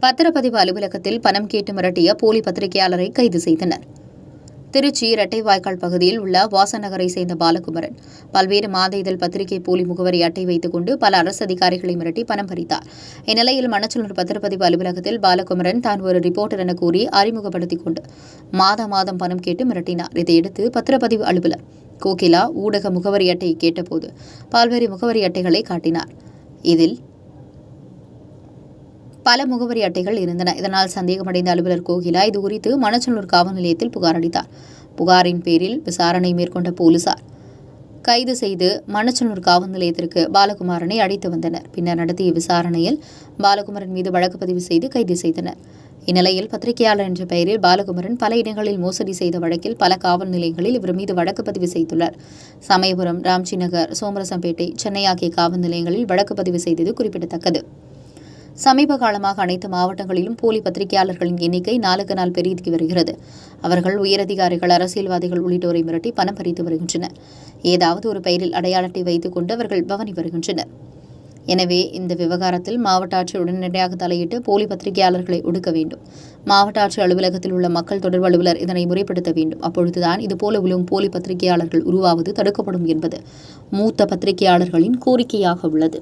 பத்திரப்பதிவு அலுவலகத்தில் பணம் கேட்டு மிரட்டிய போலி பத்திரிகையாளரை கைது செய்தனர். திருச்சி இரட்டைவாய்க்கால் பகுதியில் உள்ள வாசநகரை சேர்ந்த பாலகுமரன் பல்வேறு மாத இதழ் பத்திரிகை போலி முகவரி அட்டை வைத்துக் கொண்டு பல அரசு அதிகாரிகளை மிரட்டி பணம் பறித்தார். இந்நிலையில் மணச்சலூர் பத்திரப்பதிவு அலுவலகத்தில் பாலகுமரன் தான் ஒரு ரிப்போர்ட்டர் என கூறி அறிமுகப்படுத்திக் கொண்டு மாத மாதம் பணம் கேட்டு மிரட்டினார். இதையடுத்து பத்திரப்பதிவு அலுவலர் கோகிலா ஊடக முகவரி அட்டையை கேட்டபோது பல்வேறு முகவரி அட்டைகளை காட்டினார். இதில் பல முகவரி அட்டைகள் இருந்தன. இதனால் சந்தேகமடைந்த அலுவலர் கோகிலா இது குறித்து மணச்சனூர் காவல் நிலையத்தில் புகார் அளித்தார். புகாரின் பேரில் விசாரணை மேற்கொண்ட போலீசார் கைது செய்து மணச்சனூர் காவல் நிலையத்திற்கு பாலகுமாரனை அழைத்து வந்தனர். பின்னர் நடத்திய விசாரணையில் பாலகுமாரன் மீது வழக்கு பதிவு செய்து கைது செய்தனர். இந்நிலையில் பத்திரிகையாளர் என்ற பெயரில் பாலகுமரன் பல இடங்களில் மோசடி செய்த வழக்கில் பல காவல் நிலையங்களில் இவர் மீது வழக்கு பதிவு செய்துள்ளார். சமயபுரம் ராம்ஜி நகர் சோமரசம்பேட்டை சென்னை ஆகிய காவல் நிலையங்களில் வழக்கு பதிவு செய்தது குறிப்பிடத்தக்கது. சமீப காலமாக அனைத்து மாவட்டங்களிலும் போலி பத்திரிகையாளர்களின் எண்ணிக்கை நாளுக்கு நாள் பெருகி வருகிறது. அவர்கள் உயரதிகாரிகள் அரசியல்வாதிகள் உள்ளிட்டோரை மிரட்டி பணம் பறித்து வருகின்றனர். ஏதாவது ஒரு பெயரில் அடையாளத்தை வைத்துக் கொண்டு அவர்கள் பவனி வருகின்றனர். எனவே இந்த விவகாரத்தில் மாவட்ட ஆட்சியர் உடனடியாக தலையிட்டு போலி பத்திரிகையாளர்களை ஒடுக்க வேண்டும். மாவட்ட ஆட்சியர் அலுவலகத்தில் உள்ள மக்கள் தொடர்பு அலுவலர் இதனை முறைப்படுத்த வேண்டும். அப்பொழுதுதான் இதுபோல விழும் போலி பத்திரிகையாளர்கள் உருவாவது தடுக்கப்படும் என்பது மூத்த பத்திரிகையாளர்களின் கோரிக்கையாக உள்ளது.